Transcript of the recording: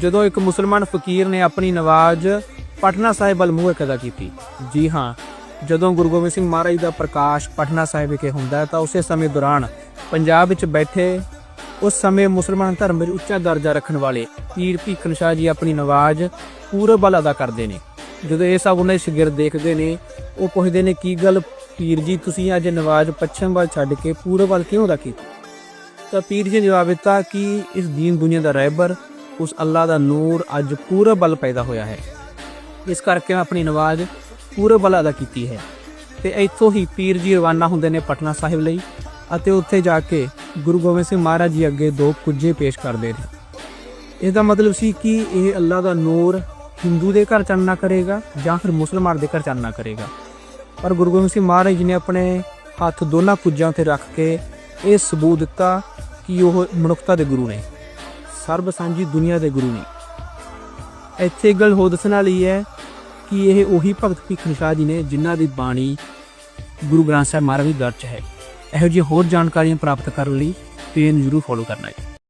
ਜਦੋਂ ਇੱਕ ਮੁਸਲਮਾਨ ਫਕੀਰ ਨੇ ਆਪਣੀ ਨਵਾਜ਼ ਪਟਨਾ ਸਾਹਿਬ ਵੱਲ ਮੂੰਹ ਕਦਾ ਕੀਤੀ। ਜੀ ਹਾਂ, ਜਦੋਂ ਗੁਰੂ ਗੋਬਿੰਦ ਸਿੰਘ ਮਹਾਰਾਜ ਦਾ ਪ੍ਰਕਾਸ਼ ਪਟਨਾ ਸਾਹਿਬ ਵਿਖੇ ਹੁੰਦਾ ਤਾਂ ਉਸੇ ਸਮੇਂ ਦੌਰਾਨ ਪੰਜਾਬ ਵਿੱਚ ਬੈਠੇ ਉਸ ਸਮੇਂ ਮੁਸਲਮਾਨ ਧਰਮ ਵਿੱਚ ਉੱਚਾ ਦਰਜਾ ਰੱਖਣ ਵਾਲੇ ਪੀਰ ਭੀਖਨ ਸ਼ਾਹ ਜੀ ਆਪਣੀ ਨਵਾਜ਼ ਪੂਰਬ ਵੱਲ ਅਦਾ ਕਰਦੇ ਨੇ। ਜਦੋਂ ਇਹ ਸਭ ਉਹਨਾਂ ਦੇ ਸ਼ਾਗਿਰਦ ਦੇਖਦੇ ਨੇ, ਉਹ ਪੁੱਛਦੇ ਨੇ, ਕੀ ਗੱਲ ਪੀਰ ਜੀ, ਤੁਸੀਂ ਅੱਜ ਨਵਾਜ਼ ਪੱਛਮ ਵੱਲ ਛੱਡ ਕੇ ਪੂਰਬ ਵੱਲ ਕਿਉਂ ਅਦਾ ਕੀਤੀ? ਤਾਂ ਪੀਰ ਜੀ ਨੇ ਜਵਾਬ ਦਿੱਤਾ ਕਿ ਇਸ ਦੀਨ ਦੁਨੀਆ ਦਾ ਰਹਿਬਰ ਉਸ ਅੱਲਾ ਦਾ ਨੂਰ ਅੱਜ ਪੂਰਬ ਵੱਲ ਪੈਦਾ ਹੋਇਆ ਹੈ। ਇਸ ਕਰਕੇ ਮੈਂ ਆਪਣੀ ਨਵਾਜ਼ ਪੂਰਬ ਵੱਲ ਅਦਾ ਕੀਤੀ ਹੈ। ਤੇ ਇੱਥੋਂ ਹੀ ਪੀਰ ਜੀ ਰਵਾਨਾ ਹੁੰਦੇ ਨੇ ਪਟਨਾ ਸਾਹਿਬ ਲਈ ਅਤੇ ਉੱਥੇ ਜਾ ਕੇ ਗੁਰੂ ਗੋਬਿੰਦ ਸਿੰਘ ਮਹਾਰਾਜ ਜੀ ਅੱਗੇ ਦੋ ਕੁੱਜੇ ਪੇਸ਼ ਕਰਦੇ ਨੇ। ਇਸ ਦਾ ਮਤਲਬ ਸੀ ਕਿ ਇਹ ਅੱਲਾ ਦਾ ਨੂਰ ਹਿੰਦੂ ਦੇ ਘਰ ਚਾਨਣਾ ਕਰੇਗਾ ਜਾਂ ਫਿਰ ਮੁਸਲਮਾਨ ਦੇ ਘਰ ਚਾਨਣਾ ਕਰੇਗਾ। ਪਰ ਗੁਰੂ ਗੋਬਿੰਦ ਸਿੰਘ ਮਹਾਰਾਜ ਜੀ ਨੇ ਆਪਣੇ ਹੱਥ ਦੋਨਾਂ ਕੁੱਜਾਂ ਤੇ ਰੱਖ ਕੇ ਇਹ ਸਬੂਤ ਦਿੱਤਾ ਕਿ ਉਹ ਮਨੁੱਖਤਾ ਦੇ ਗੁਰੂ ਨੇ। ਸਰਬ ਸਾਂਝੀ ਦੁਨੀਆ ਦੇ ਗੁਰੂ ਨੇ। ਇੱਥੇ ਇੱਕ ਗੱਲ ਹੋਰ ਦੱਸਣ ਵਾਲੀ ਹੈ ਕਿ ਇਹ ਉਹੀ ਭਗਤ ਭੀਖਨ ਸ਼ਾਹ ਜੀ ਨੇ ਜਿਨ੍ਹਾਂ ਦੀ ਬਾਣੀ ਗੁਰੂ ਗ੍ਰੰਥ ਸਾਹਿਬ ਮਹਾਰਾਜ ਵਿੱਚ ਦਰਜ ਹੈ। ਇਹੋ ਜਿਹੀ ਹੋਰ ਜਾਣਕਾਰੀਆਂ ਪ੍ਰਾਪਤ ਕਰਨ ਲਈ ਪੇਜ ਨੂੰ ਜ਼ਰੂਰ ਫੋਲੋ ਕਰਨਾ ਹੈ